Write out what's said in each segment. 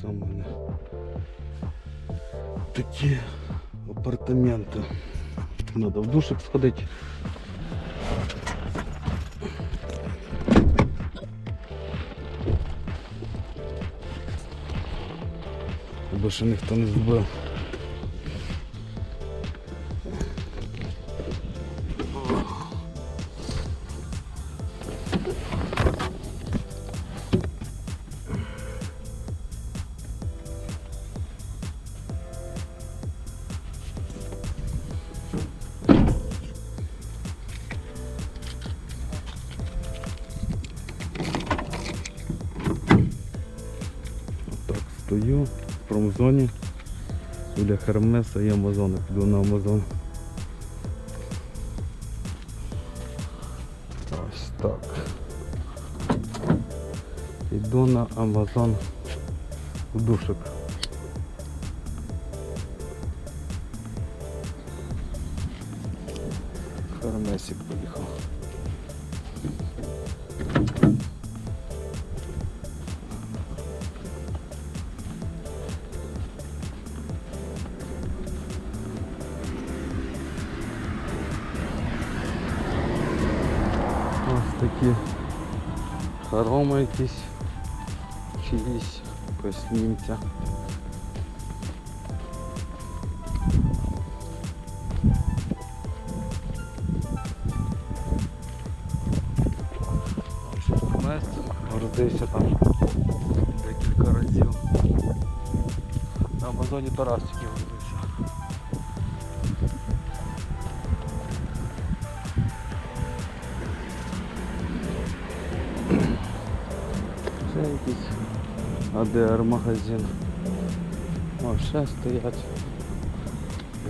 Це в мене такі апартаменти. Надо в душик сходити. Бо ще ніхто не збив. Так, в промзоні. Біля Хермеса і Амазона. Піду на Амазон. Ось так. Іду на Амазон в душик. Хермесик поїхав. Хороми якісь чиїсь якось там декілька разів. На Амазоні Тарас АДР магазин. О, ще стоять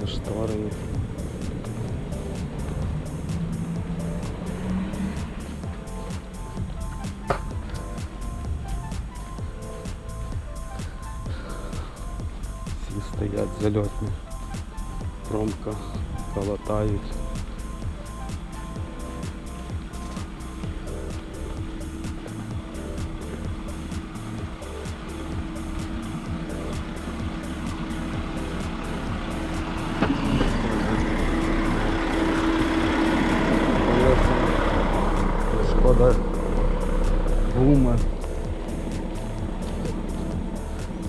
за шторою. Всі стоять зальотні. Промка калатають.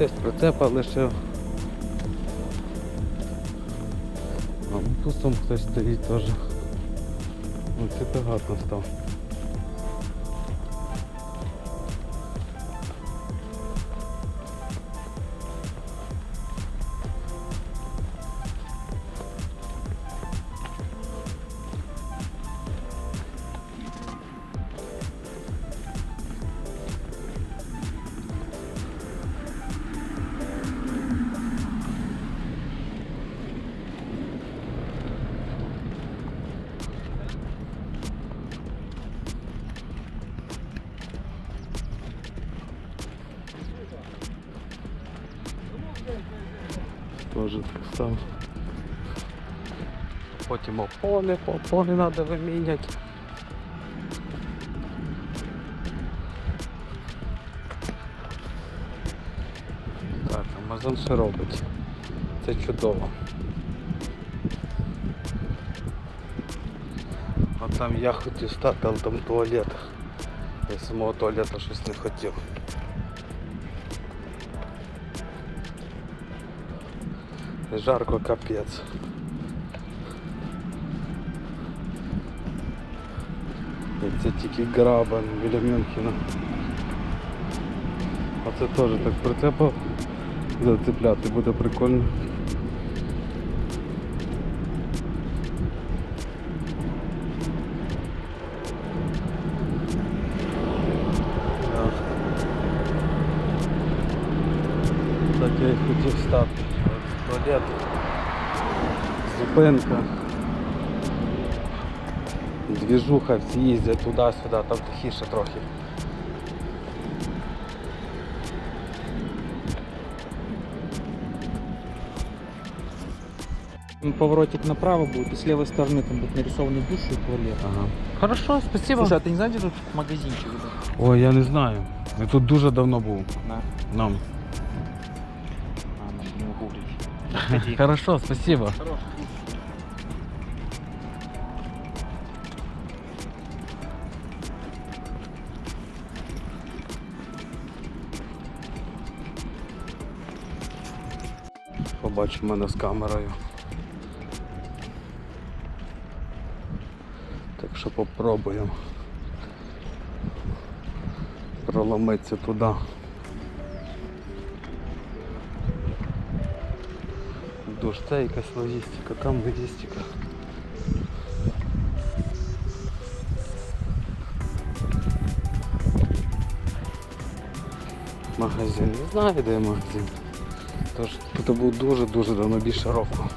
Десь прицепа лишив. А пустом хтось стоїть теж. Ну, це багато став. Став. Потім опони, опони треба виміняти. Так, Амазон ще робить. Це чудово. А там я хотів стати, але там туалет. Я самого туалету щось не хотів. Жарко капець. І Це тільки граба біля Мюнхена. А це теж так прицепав зацепляти буде прикольно. Так я і хотів стати. От Туалет. Зупинка. Двіжуха, всі їздять туди-сюди, там тихіше трохи. Поворотик направо будет, и с левой стороны там будет нарисованный душ и туалет. Ага. Хорошо, спасибо. Слушай, а ты не знаешь, где тут магазинчик? да? Ой, я не знаю. Я тут дуже давно був. На. Нам. Приходи. Хорошо, спасибо. Хорош. Побачив мене з камерою. Так що попробуємо проломитися туди. Душ, це якась там логістика. Магазин. Не знаю, де магазин. Тож тут був дуже-дуже давно більше року.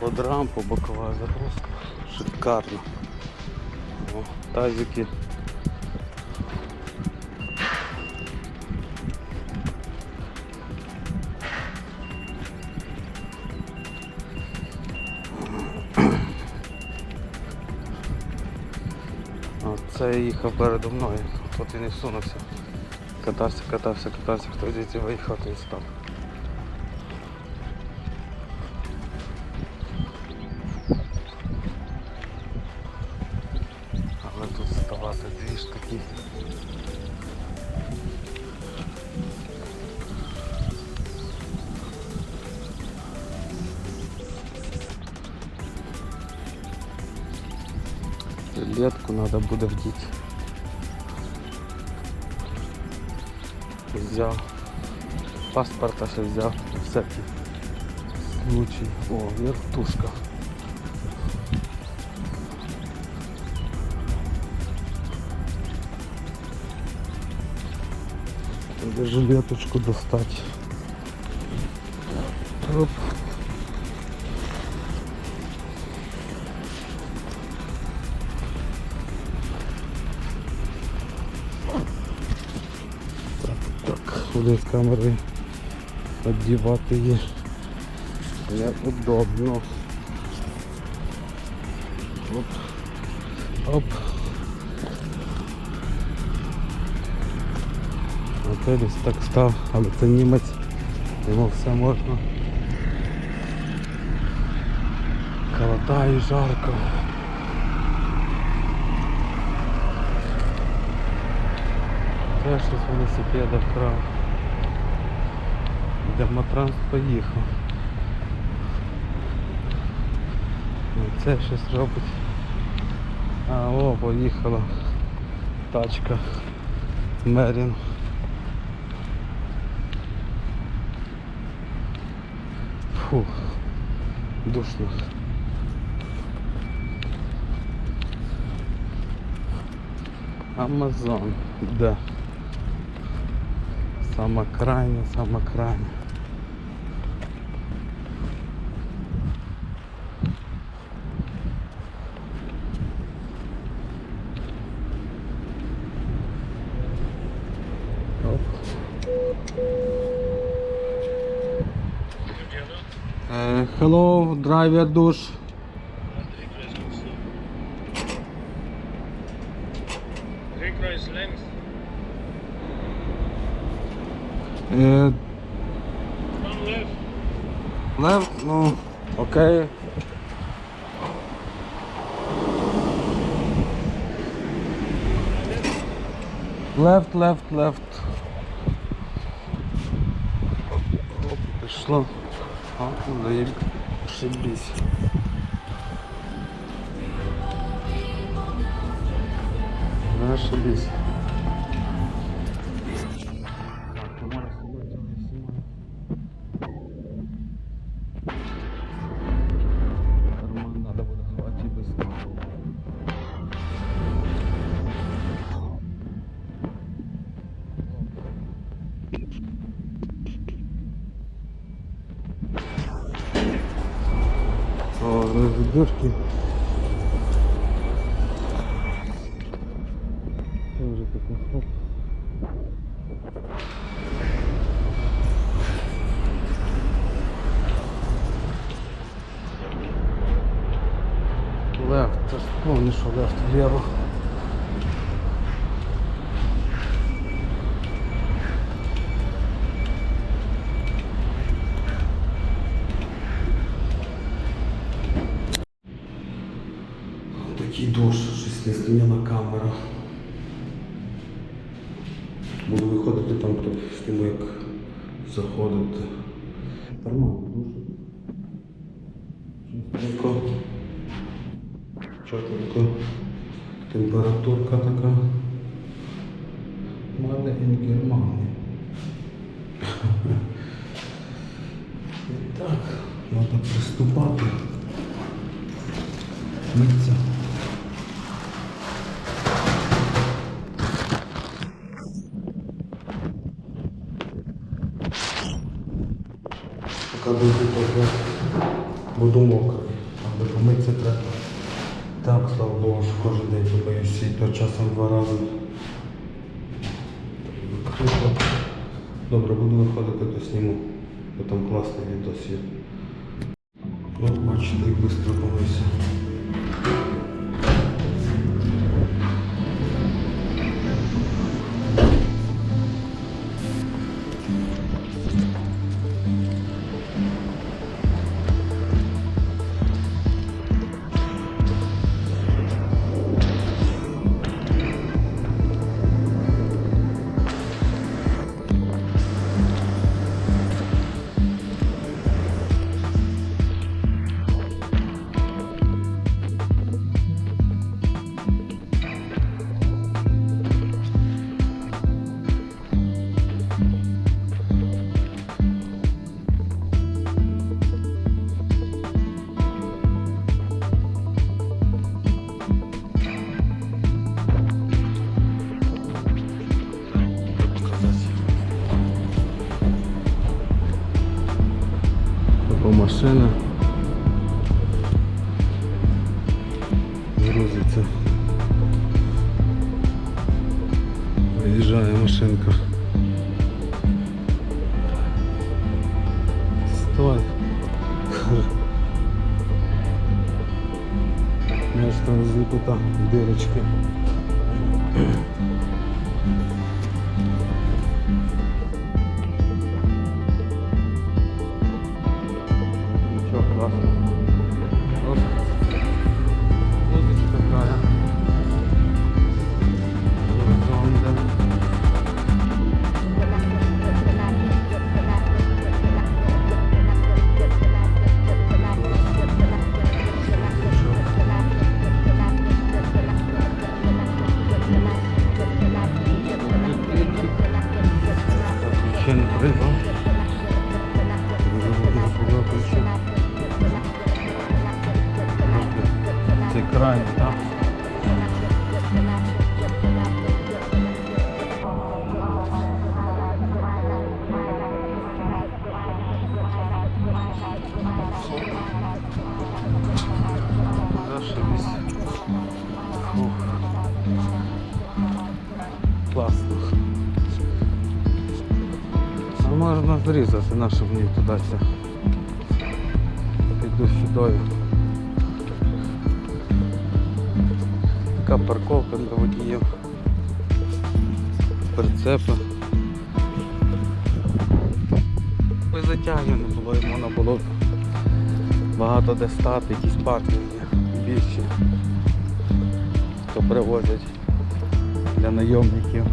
Под рампу бокова загрузка. Шикарно. О, тазики. Це я їхав передо мною, тут і не всунувся. Катався, катався, катався, хто звідси виїхав, і став. Летку надо буде вдіти. Взяв. Паспорта ще взяв. Всякий случай. О, вертушка. Надо жилеточку достать. Оп. так, буде з камери одівати її неудобно. Оп. Оп. Оце десь так став, але це німець, йому все можна. Холодає жарко. Теж щось велосипеда вкрав. Демотранс поїхав. Ну, Це щось робить. А, о, поїхала тачка. Мерін. Фух, душно. Амазон, да. Сама крайня, сама крайня. hello, driver душ. Request length. Uh, One left. left, no, okay. Left, left, left. Оп, пішло. А, ну заеб. Ошибись. О, Нормально дуже. Чистенько. Чотенько. Температурка така. Мали in. І так, треба приступати. Митця. День то часом два рази. Відкрито. Добре, буду виходити, то сніму, бо там класний відос є. От бачите, як швидко помився. машинка. Стой. Знаєш, там зліпота дирочки. Нічого класно. Можна зрізати, на що мені туди. Піду сюди. Така парковка для водіїв. Прицепи. Ось затягнено було, і можна було багато де стати, якісь паркінги більші, хто привозять для найомників.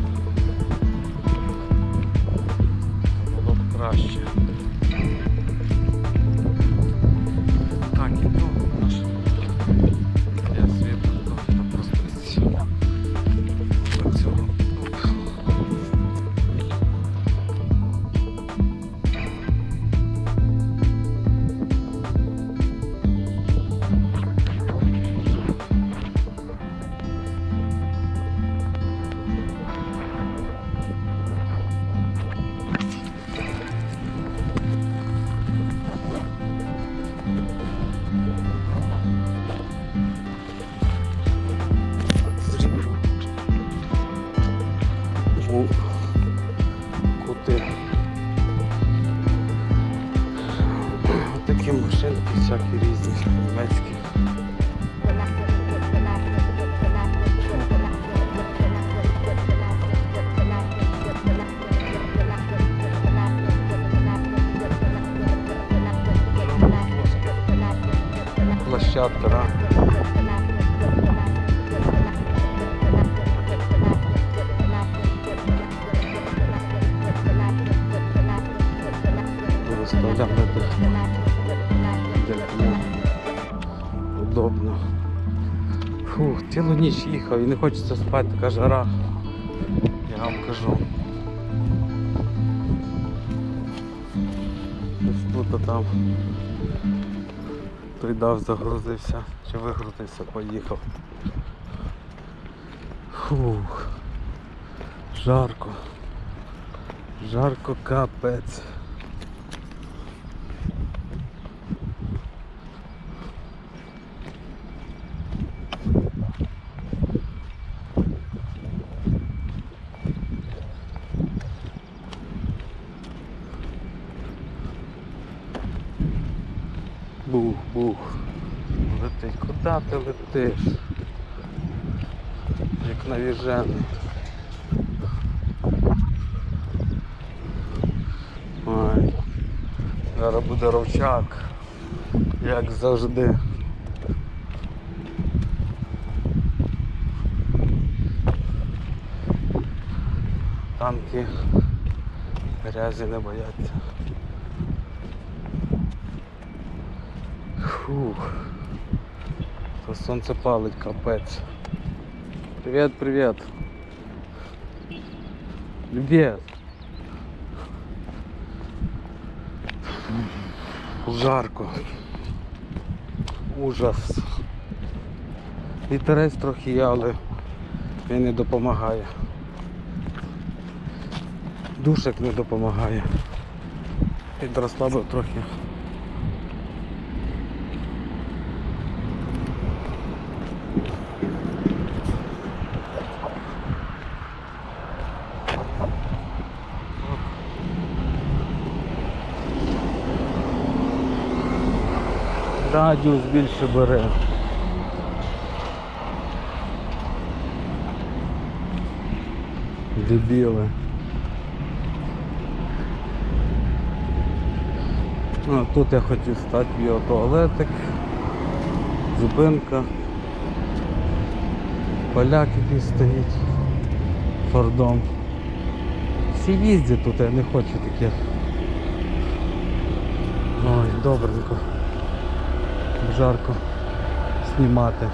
12. Takie to. 60 ліра. Розставляємо дихну. Удобно. Фух, цілу ніч їхав і не хочеться спать, така жара. Я вам кажу. Ось тут там той дав, загрузився, чи вигрузився, поїхав. Фух. Жарко. Жарко капець. Ти летиш? Як навіжений. Ой. Зараз буде ровчак. Як завжди. Танки грязі не бояться. Фух. Сонце палить, капець. Привіт, привіт. Привіт. Жарко. Ужас. Вітерець трохи є, але він не допомагає. Душик не допомагає. Підрослабив трохи. Радіус більше бере. Дебіли. Ну, тут я хотів стати біотуалетик, зупинка, поляк який стоїть фордом. Всі їздять тут, я не хочу таких. Ой, добренько. Жарко знімати.